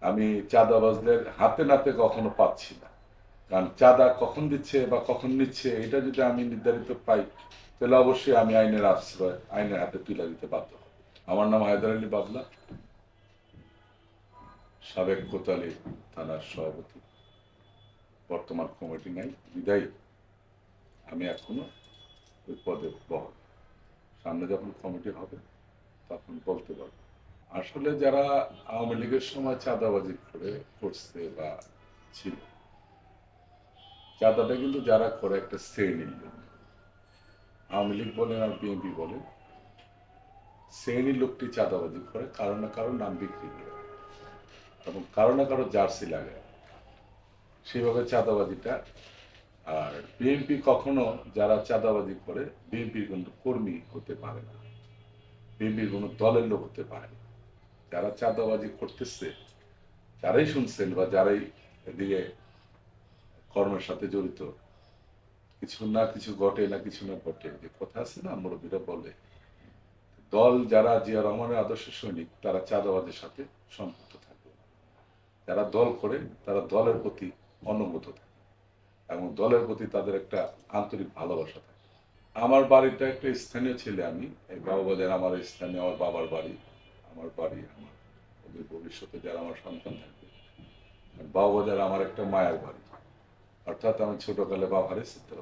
আমি চাঁদাবাজদের হাতে নাতে কখনো পাচ্ছি না। কারণ চাঁদা কখন দিচ্ছে বা কখন নিচ্ছে, এটা যদি আমি নির্ধারিত পাই, তাহলে অবশ্যই আমি আইনের আশ্রয়, আইনের হাতে তুলে দিতে বাধ্য। আমার নাম হায়দার আলী বাবলা সাবেক কোতালি থানার সভাপতি। বর্তমান কমিটি নাই, বিদায়ী। আমি এখনও ওই পদে বহল। সামনে যখন কমিটি হবে, তখন বলতে পারব। আসলে যারা আওয়ামী লীগের সময় চাঁদাবাজি করে করছে বা ছিল, চাঁদাটা কিন্তু যারা করে একটা শ্রেণির লোক আওয়ামী লীগ বলেন আর বিএনপি বলেন, শ্রেণির লোকটি চাঁদাবাজি করে, কারও না কারও নাম বিক্রি করে। এবং কারও না কারও জার্সি লাগে। সেইভাবে চাঁদাবাজিটা, আর বিএনপি কখনো যারা চাঁদাবাজি করে, বিএনপির কিন্তু কর্মী হতে পারে না। বিএনপির কোনো দলের লোক হতে পারে না। যারা চাঁদাবাজি করতেছে, যারাই শুনছেন বা যারাই এদিকে কর্মের সাথে জড়িত, কিছু না কিছু ঘটে, না কিছু না ঘটে, যে কথা আছে না, মুরব্বীরা বলে, দল যারা জিয়া রহমানের আদর্শ সৈনিক, তারা চাঁদাবাজের সাথে সম্পৃক্ত থাকবে। যারা দল করে, তারা দলের প্রতি অনুগত থাকে এবং দলের প্রতি তাদের একটা আন্তরিক ভালোবাসা থাকে। আমার বাড়িটা একটা স্থানীয় ছেলে, আমি, এই বাবাবাজার আমার স্থানীয়, আমার বাবার বাড়ি। আমার বাড়ি, আমার ওদের ভবিষ্যতে যারা আমার সন্তান থাকবে। বাবাবাজার আমার একটা মায়ের বাড়ি। অর্থাৎ আমি ছোটকালে বাবা হারিয়েছি তো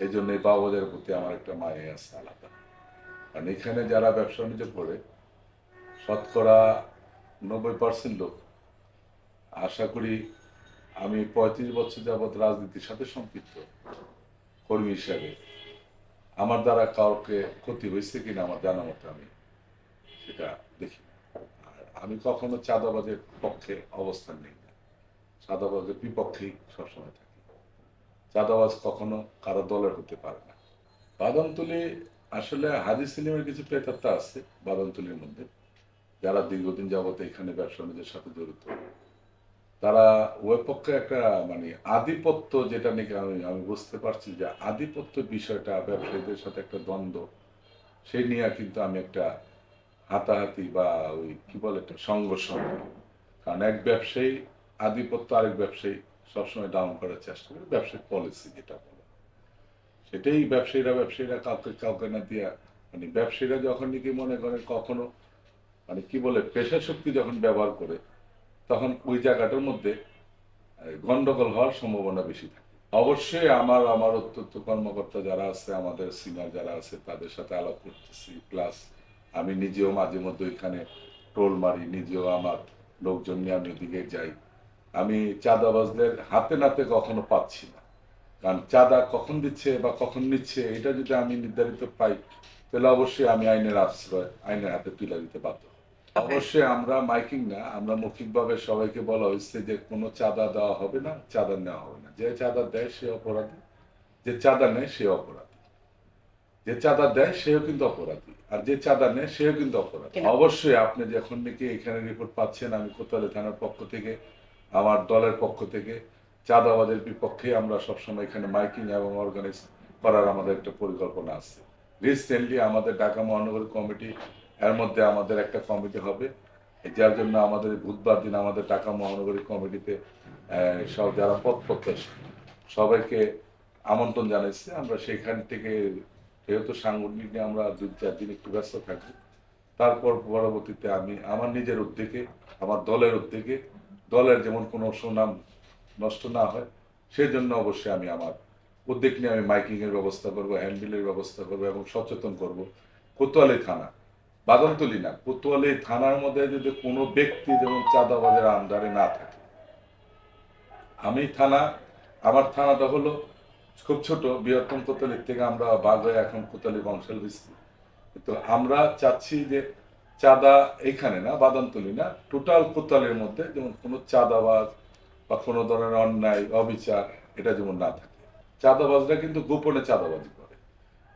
এই জন্য বাবাবাজারের প্রতি আমার একটা মায়ে আছে আলাদা। কারণ এখানে যারা ব্যবসা বাণিজ্য করে, শতকরা নব্বই পার্সেন্ট লোক। আশা করি আমি পঁয়ত্রিশ বছর যাবৎ রাজনীতির সাথে সম্পৃক্ত কর্মী হিসাবে। আমার দ্বারা কাউকে ক্ষতি হয়েছে কিনা আমার জানা মতো আমি সেটা দেখি। আর আমি কখনো চাঁদাবাজের পক্ষে অবস্থান নেই। না চাঁদাবাজের বিপক্ষেই সবসময় থাকি। চাঁদাবাজ কখনো কারও দলের হতে পারে না। বাদামতুলি আসলে হাজি সিনেমার কিছু প্রেতাত্মা আছে বাদামতুলির মধ্যে। যারা দীর্ঘদিন যাবত এখানে ব্যবসা বাণিজ্যের সাথে জড়িত। তারা ওই পক্ষে একটা মানে আধিপত্য যেটা নাকি আমি আমি বুঝতে পারছি যে আধিপত্য বিষয়টা ব্যবসায়ীদের সাথে একটা দ্বন্দ্ব। সেই নিয়ে কিন্তু আমি একটা হাতাহাতি বা ওই কি বলে একটা সংঘর্ষ কারণ এক ব্যবসায়ী আধিপত্য আরেক ব্যবসায়ী সবসময় ডাউন করার চেষ্টা করে, ব্যবসায়িক পলিসি যেটা বলে। সেটাই ব্যবসায়ীরা ব্যবসায়ীরা কাউকে কাউকে না দিয়া মানে ব্যবসায়ীরা যখন নাকি মনে করেন কখনো মানে কি বলে, পেশা শক্তি যখন ব্যবহার করে, তখন ওই জায়গাটার মধ্যে গন্ডগোল হওয়ার সম্ভাবনা বেশি থাকে। অবশ্যই আমার আমার অত্যন্ত কর্মকর্তা যারা আছে, আমাদের সিনিয়র যারা আছে, তাদের সাথে আলাপ করতেছি প্লাস আমি নিজেও মাঝে মধ্যে ওইখানে টোল মারি নিজেও আমার লোকজন নিয়ে আমি ওদিকে যাই। আমি চাঁদাবাজদের হাতে নাতে কখনো পাচ্ছি না। কারণ চাঁদা কখন দিচ্ছে বা কখন নিচ্ছে এটা যদি আমি নির্ধারিত পাই তাহলে অবশ্যই আমি আইনের আশ্রয় আইনের হাতে তুলে দিতে বাধ্য। অবশ্যই আমরা মাইকিং না আমরা মৌখিকভাবে সবাইকে বলা হয়েছে যে কোনো চাঁদা দেওয়া হবে না চাঁদা নেওয়া হবে না। যে চাঁদা দেয় সে অপরাধী যে চাঁদা নেয় সে অপরাধী। যে চাঁদা দেয় সেও কিন্তু অপরাধী। আর যে চাঁদা নেয় সেও কিন্তু অপরাধী। অবশ্যই আপনি যখন নাকি এখানে রিপোর্ট পাচ্ছেন আমি কোতোয়ালি থানার পক্ষ থেকে আমার দলের পক্ষ থেকে চাঁদাবাদের বিপক্ষে আমরা সবসময় এখানে মাইকিং এবং অর্গানাইজ করার আমাদের একটা পরিকল্পনা আছে। রিসেন্টলি আমাদের ঢাকা মহানগর কমিটি এর মধ্যে আমাদের একটা কমিটি হবে। যার জন্য আমাদের বুধবার দিন আমাদের ঢাকা মহানগরী কমিটিতে সব যারা পথ প্রত্যাশী সবাইকে আমন্ত্রণ জানাইছে। আমরা সেখান থেকে যেহেতু সাংগঠনিক নিয়ে আমরা দুই চার দিন একটু ব্যস্ত থাকি, তারপর পরবর্তীতে আমি আমার নিজের উদ্যোগে, আমার দলের উদ্যোগে, দলের যেমন কোনো সুনাম নষ্ট না হয়, সেজন্য অবশ্যই আমি আমার উদ্যোগ নিয়ে আমি মাইকিংয়ের ব্যবস্থা করব হ্যান্ডবিলের ব্যবস্থা করব এবং সচেতন করব। কোতোয়ালি থানা বাদমতলি না, কোতোয়ালি থানার মধ্যে যদি কোনো ব্যক্তি যেমন চাঁদাবাজের আন্ডারে না থাকে, আমি থানা, আমার থানাটা হলো খুব ছোট, বৃহত্তম কোতালির থেকে আমরা বাঘ হয়ে এখন কোতালি বংশাল বিস্তৃত কিন্তু আমরা চাচ্ছি যে চাঁদা এখানে না, বাদামতলি না টোটাল কোতালের মধ্যে যেমন কোনো চাঁদাবাজ বা কোনো ধরনের অন্যায়, অবিচার, এটা যেমন না থাকে। চাঁদাবাজরা কিন্তু গোপনে চাঁদাবাজি করে।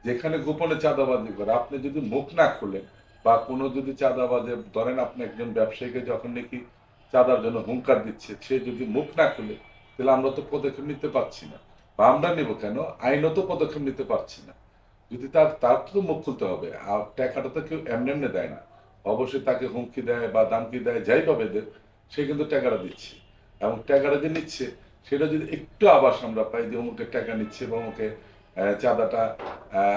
যেখানে গোপনে চাঁদাবাজি করে, আপনি যদি মুখ না খুলেন বা কোনো যদি চাঁদাবাজে, ধরেন আপনি একজন ব্যবসায়ীকে যখন নাকি চাঁদার জন্য হুঙ্কার দিচ্ছে, সে যদি মুখ না খুলে, তাহলে আমরা তো পদক্ষেপ নিতে পারছি না। বা আমরা নেব কেন? আইনত পদক্ষেপ নিতে পারছি না। যদি তার তার তো মুখ খুলতে হবে। আর টাকাটা তো কেউ এমনি এমনি দেয় না। অবশ্যই তাকে হুমকি দেয় বা দামকি দেয়, যাই পাবে দেয় সে কিন্তু টাকাটা দিচ্ছে। এবং টাকাটা যে নিচ্ছে, সেটা যদি একটু আবাস আমরা পাই যে, অমুকে টাকা নিচ্ছে বা অমুকে চাঁদাটা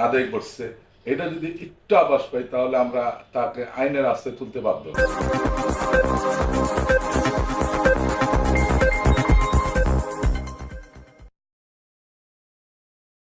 আদায় করছে, এটা যদি একটু আবাস পাই, তাহলে আমরা তাকে আইনের আস্তে তুলতে বাধ্য।